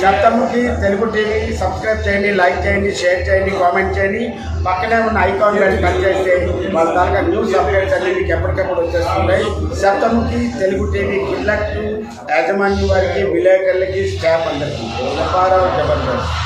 సప్తముఖి Telugu TV subscribe చేయండి like చేయండి share చేయండి కామెంట్ చేయండి. పక్కనే ఉన్న ఐకాన్ కానీ టచ్ చేస్తే వాళ్ళ దాకా న్యూస్ అప్డేట్స్ అన్ని మీకు ఎప్పటికప్పుడు వచ్చేస్తుంటాయి. Saptamukhi Telugu TV good luck యాజమాన్యం వారికి విలేకరులకి స్టాఫ్ అందరికీ. వ్యాపారాలు జబర్దస్త్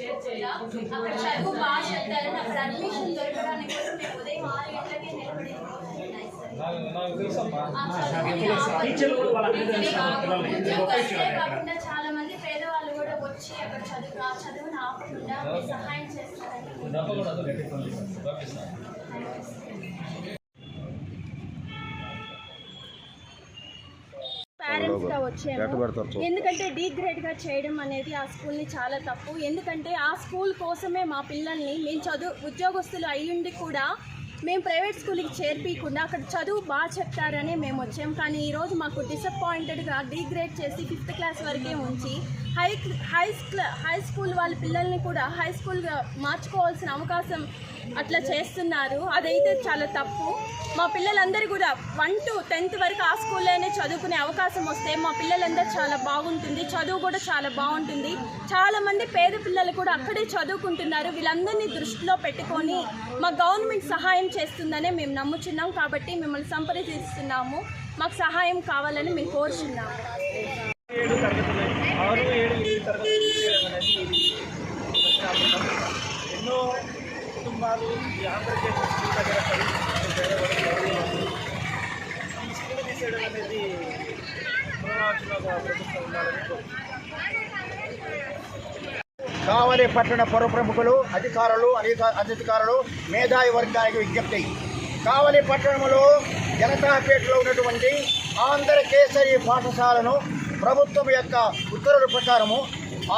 లో కూడా చేర్చి చేర్చేలా అక్కడ చదువు బాగా చెప్తారని అక్కడ అడ్మిషన్ దొరకడానికి కూడా మేము ఉదయం ఆరు గంటలకే నిలబడి కాకుండా చాలా మంది పేదవాళ్ళు కూడా వచ్చి అక్కడ చదువు ఆ చదువును ఆపకుండా సహాయం చేస్తారని వచ్చాము. ఎందుకంటే డీ గ్రేడ్గా చేయడం అనేది ఆ స్కూల్ని చాలా తప్పు. ఎందుకంటే ఆ స్కూల్ కోసమే మా పిల్లల్ని మేము చదువు ఉద్యోగస్తులు అయ్యుండి కూడా మేము ప్రైవేట్ స్కూల్కి చేర్పించకుండా అక్కడ చదువు బాగా చెప్తారని మేము వచ్చాం. కానీ ఈరోజు మాకు డిసప్పాయింటెడ్గా డీ గ్రేడ్ చేసి ఫిఫ్త్ క్లాస్ వరకే ఉంచి high high school high school వాళ్ళ పిల్లల్ని కూడా హై స్కూల్గా మార్చుకోవాల్సిన అవకాశం అట్లా చేస్తున్నారు. అదైతే చాలా తప్పు. మా పిల్లలందరూ కూడా వన్ టు టెన్త్ వరకు ఆ స్కూల్లోనే చదువుకునే అవకాశం వస్తే మా పిల్లలందరూ చాలా బాగుంటుంది. చదువు కూడా చాలా బాగుంటుంది. చాలామంది పేద పిల్లలు కూడా అక్కడే చదువుకుంటున్నారు. వీళ్ళందరినీ దృష్టిలో పెట్టుకొని మా గవర్నమెంట్ సహాయం చేస్తుందనే మేము నమ్ముచున్నాం కాబట్టి మిమ్మల్ని సంప్రదిస్తున్నాము. మాకు సహాయం కావాలని మేము కోరుచున్నాము ఎన్నో కుటుంబాలు ఈ ఆంధ్రప్రదేశ్ దగ్గర స్కూల్ తీసేయడం అనేది కావలి పట్టణ పౌర ప్రముఖులు అధికారులు అధికారులు మేధావి వర్గానికి విజ్ఞప్తి. కావలి పట్టణంలో జనతాపేటలో ఉన్నటువంటి ఆంధ్ర కేసరి పాఠశాలను ప్రభుత్వం యొక్క ఉత్తర్వుల ప్రకారము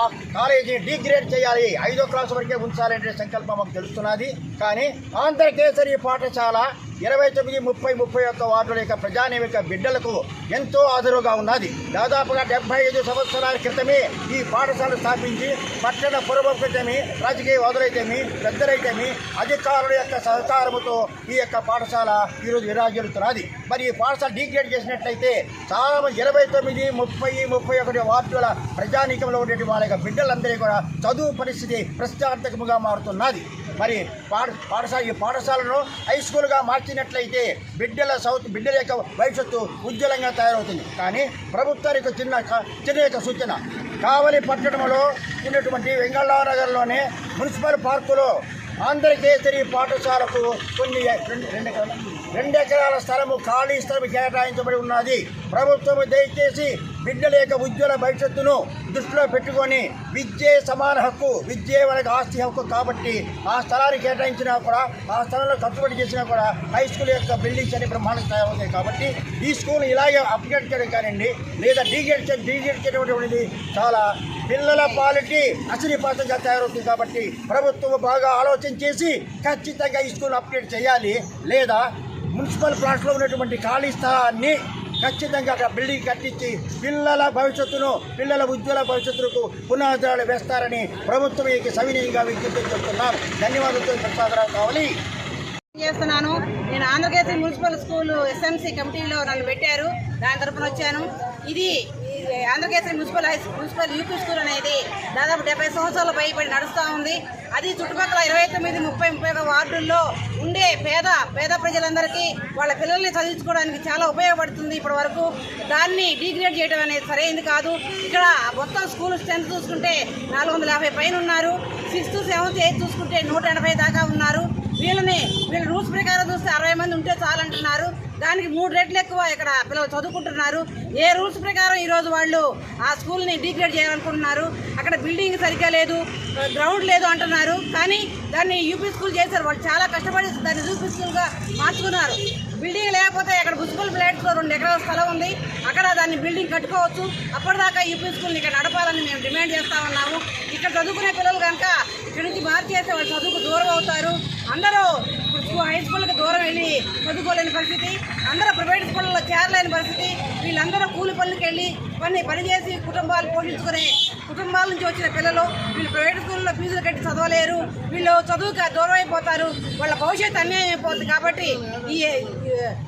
ఆ కాలేజీని డిగ్రేడ్ చేయాలి. ఐదో క్లాస్ వరకే ఉంచాలనే సంకల్పం మాకు తెలుస్తున్నది. కానీ ఆంధ్ర కేసరి పాఠశాల ఇరవై తొమ్మిది ముప్పై ముప్పై ఒక్క వార్డుల యొక్క ప్రజానిక బిడ్డలకు ఎంతో ఆదరుగా ఉన్నది. దాదాపుగా డెబ్బై ఐదు సంవత్సరాల క్రితమే ఈ పాఠశాల స్థాపించి పట్టణ పురముఖతేమి రాజకీయ వాదులైతేమి పెద్దలైతేమి అధికారుల యొక్క సహకారముతో ఈ యొక్క పాఠశాల ఈరోజు విరాజిల్లుతున్నది. మరి ఈ పాఠశాల డీగ్రేడ్ చేసినట్లయితే చాలా ఇరవై తొమ్మిది ముప్పై ముప్పై ఒకటి వార్డుల ప్రజానీకంలో ఉండేటి వాళ్ళ యొక్క బిడ్డలందరికీ కూడా చదువు పరిస్థితి ప్రశ్నార్థకముగా మారుతున్నది. మరి పాఠ పాఠశాల ఈ పాఠశాలను హై స్కూల్గా మార్చినట్లయితే బిడ్డల సౌత్ బిడ్డల యొక్క భవిష్యత్తు ఉజ్వలంగా తయారవుతుంది. కానీ ప్రభుత్వానికి చిన్న చిన్న యొక్క సూచన. కావలి పట్టణంలో ఉన్నటువంటి వెంగళరావు మున్సిపల్ పార్కులో ఆంధ్రకేసరి పాఠశాలకు కొన్ని రెండు రెండు ఎకరాల స్థలము ఖాళీ స్థలం కేటాయించబడి ఉన్నది. ప్రభుత్వం దయచేసి బిడ్డల యొక్క ఉజ్వల భవిష్యత్తును దృష్టిలో పెట్టుకొని విద్యే సమాన హక్కు విద్యే వాళ్ళకి ఆస్తి హక్కు కాబట్టి ఆ స్థలాన్ని కేటాయించినా కూడా ఆ స్థలంలో కట్టుబడి చేసినా కూడా హై స్కూల్ యొక్క బిల్డింగ్స్ అన్ని బ్రహ్మాండ తయారవుతాయి కాబట్టి ఈ స్కూల్ ఇలాగే అప్గ్రేడ్ చేయడం కానివ్వండి లేదా డీగ్రేడ్ చేయడం డీగ్రేడ్ చేయడం చాలా పిల్లల పాలిటీ అసలిపాతంగా తయారవుతుంది కాబట్టి ప్రభుత్వం బాగా ఆలోచన చేసి ఖచ్చితంగా ఈ స్కూల్ అప్గ్రేడ్ చేయాలి. లేదా మున్సిపల్ ప్లాట్స్లో ఉన్నటువంటి ఖాళీ స్థలాన్ని ఖచ్చితంగా అక్కడ బిల్డింగ్ కట్టించి పిల్లల భవిష్యత్తును పిల్లల ఉజ్వల భవిష్యత్తుకు పునాదాలు వేస్తారని ప్రభుత్వం ఈ సవినీయంగా విజ్ఞప్తి చేస్తున్నాను ధన్యవాదాలు ప్రసాదరావు కావాలి. చేస్తున్నాను? నేను ఆంధ్రప్రదేశ్ మున్సిపల్ స్కూల్ ఎస్ఎంసీ కమిటీలో నన్ను పెట్టారు. దాని తరపున వచ్చాను. ఇది Andhrakesari municipal high municipal UP school అనేది దాదాపు డెబ్బై సంవత్సరాల పైబడి నడుస్తూ ఉంది. అది చుట్టుపక్కల ఇరవై తొమ్మిది ముప్పై ముప్పై ఒక వార్డుల్లో ఉండే పేద పేద ప్రజలందరికీ వాళ్ళ పిల్లల్ని చదివించుకోవడానికి చాలా ఉపయోగపడుతుంది ఇప్పటి వరకు దాన్ని డిగ్రేడ్ చేయడం అనేది సరైనది కాదు. ఇక్కడ మొత్తం స్కూల్ స్ట్రెంత్ చూసుకుంటే నాలుగు వందల యాభై పైన ఉన్నారు. సిక్స్త్ సెవెంత్ ఎయిత్ చూసుకుంటే నూట ఎనభై దాకా ఉన్నారు. వీళ్ళని వీళ్ళ రూల్స్ ప్రకారం చూస్తే అరవై మంది ఉంటే చాలంటున్నారు. దానికి మూడు రెట్లు ఎక్కువ ఇక్కడ పిల్లలు చదువుకుంటున్నారు. ఏ రూల్స్ ప్రకారం ఈరోజు వాళ్ళు ఆ స్కూల్ని డిగ్రేడ్ చేయాలనుకుంటున్నారు? అక్కడ బిల్డింగ్ సరిగ్గా లేదు గ్రౌండ్ లేదు అంటున్నారు. కానీ దాన్ని యూపీ స్కూల్ చేశారు. వాళ్ళు చాలా కష్టపడి దాన్ని యూపీ స్కూల్గా మార్చుకున్నారు. బిల్డింగ్ లేకపోతే అక్కడ మున్సిపల్ ఫ్లాట్స్లో రెండు ఎకరాల స్థలం ఉంది. అక్కడ దాన్ని బిల్డింగ్ కట్టుకోవచ్చు. అప్పటిదాకా ఈ స్కూల్ని ఇక్కడ నడపాలని మేము డిమాండ్ చేస్తా ఉన్నాము. ఇక్కడ చదువుకునే పిల్లలు కనుక ఇక్కడ నుంచి మార్చేస్తే వాళ్ళు చదువుకు దూరం అవుతారు. అందరూ హై స్కూళ్ళకి దూరం వెళ్ళి చదువుకోలేని పరిస్థితి. అందరూ ప్రైవేట్ స్కూళ్ళలో చేరలేని పరిస్థితి. వీళ్ళందరూ కూలి పనులకు వెళ్ళి పని పని చేసి కుటుంబాలు పోషించుకునే కుటుంబాల నుంచి వచ్చిన పిల్లలు వీళ్ళు ప్రైవేట్ స్కూల్లో ఫీజులు కట్టి చదవలేరు. వీళ్ళు చదువుకి దూరం అయిపోతారు. వాళ్ళ భవిష్యత్తు అన్యాయం అయిపోతుంది కాబట్టి ఈ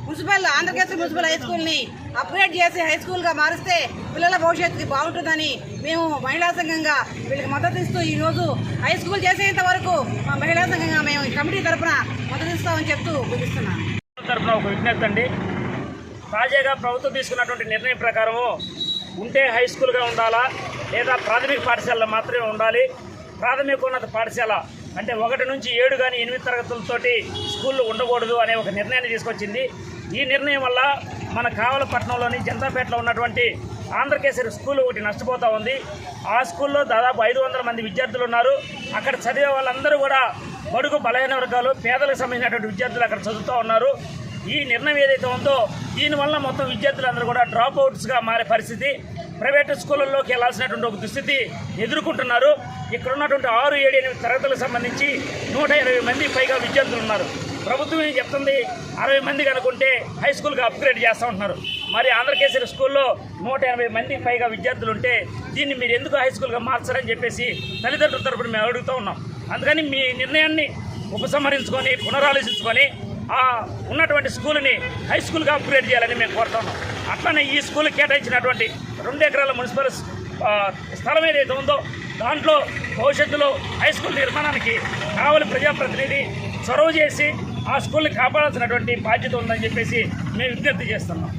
మున్సిపల్ ఆంధ్రప్రదేశ్ మున్సిపల్ హై స్కూల్ని అప్గ్రేడ్ చేసి హై స్కూల్గా మారిస్తే పిల్లల భవిష్యత్తుకి బాగుంటుందని మేము మహిళా సంఘంగా వీళ్ళకి మద్దతు ఇస్తూ ఈరోజు హై స్కూల్ చేసేంత వరకు మా మహిళా సంఘంగా మేము ఈ కమిటీ తరఫున మద్దతు ఇస్తామని చెప్తూ ముగిస్తున్నాను. తరఫున ఒక విజ్ఞప్తి అండి. తాజాగా ప్రభుత్వం తీసుకున్నటువంటి నిర్ణయం ప్రకారము ఉంటే హై స్కూల్గా ఉండాలా? లేదా ప్రాథమిక పాఠశాలలో మాత్రమే ఉండాలి? ప్రాథమికోన్నత పాఠశాల అంటే ఒకటి నుంచి ఏడు కానీ ఎనిమిది తరగతులతోటి స్కూళ్ళు ఉండకూడదు అనే ఒక నిర్ణయాన్ని తీసుకొచ్చింది. ఈ నిర్ణయం వల్ల మన కావలపట్నంలోని జనతాపేటలో ఉన్నటువంటి ఆంధ్రకేసరి స్కూల్ ఒకటి నష్టపోతూ ఉంది. ఆ స్కూల్లో దాదాపు ఐదు వందల మంది విద్యార్థులు ఉన్నారు. అక్కడ చదివే వాళ్ళందరూ కూడా బడుగు బలహీన వర్గాలు పేదలకు సంబంధించినటువంటి విద్యార్థులు అక్కడ చదువుతూ ఉన్నారు. ఈ నిర్ణయం ఏదైతే ఉందో దీనివల్ల మొత్తం విద్యార్థులందరూ కూడా డ్రాప్ అవుట్స్గా మారే పరిస్థితి. ప్రైవేటు స్కూళ్ళల్లోకి వెళ్ళాల్సినటువంటి ఒక దుస్థితి ఎదుర్కొంటున్నారు. ఇక్కడ ఉన్నటువంటి ఆరు ఏడు ఎనిమిది తరగతులకు సంబంధించి నూట ఇరవై మంది పైగా విద్యార్థులు ఉన్నారు. ప్రభుత్వం ఏం చెప్తుంది? అరవై మంది కనుకుంటే హై స్కూల్కి అప్గ్రేడ్ చేస్తూ ఉంటున్నారు. మరి ఆంధ్రకేసరి స్కూల్లో నూట ఎనభై మంది పైగా విద్యార్థులు ఉంటే దీన్ని మీరు ఎందుకు హై స్కూల్గా మార్చారని చెప్పేసి తల్లిదండ్రుల తరపున మేము అడుగుతూ ఉన్నాం. అందుకని మీ నిర్ణయాన్ని ఉపసంహరించుకొని పునరాలోచించుకొని ఉన్నటువంటి స్కూల్ని హై స్కూల్గా అప్గ్రేడ్ చేయాలని మేము కోరుతున్నాం. అట్లనే ఈ స్కూల్ కేటాయించినటువంటి రెండు ఎకరాల మున్సిపల్ స్థలం ఏదైతే ఉందో దాంట్లో భవిష్యత్తులో హై స్కూల్ నిర్మాణానికి కావలి ప్రజాప్రతినిధి చొరవ చేసి ఆ స్కూల్ని కాపాడాల్సినటువంటి బాధ్యత ఉందని చెప్పేసి మేము విజ్ఞప్తి చేస్తున్నాం.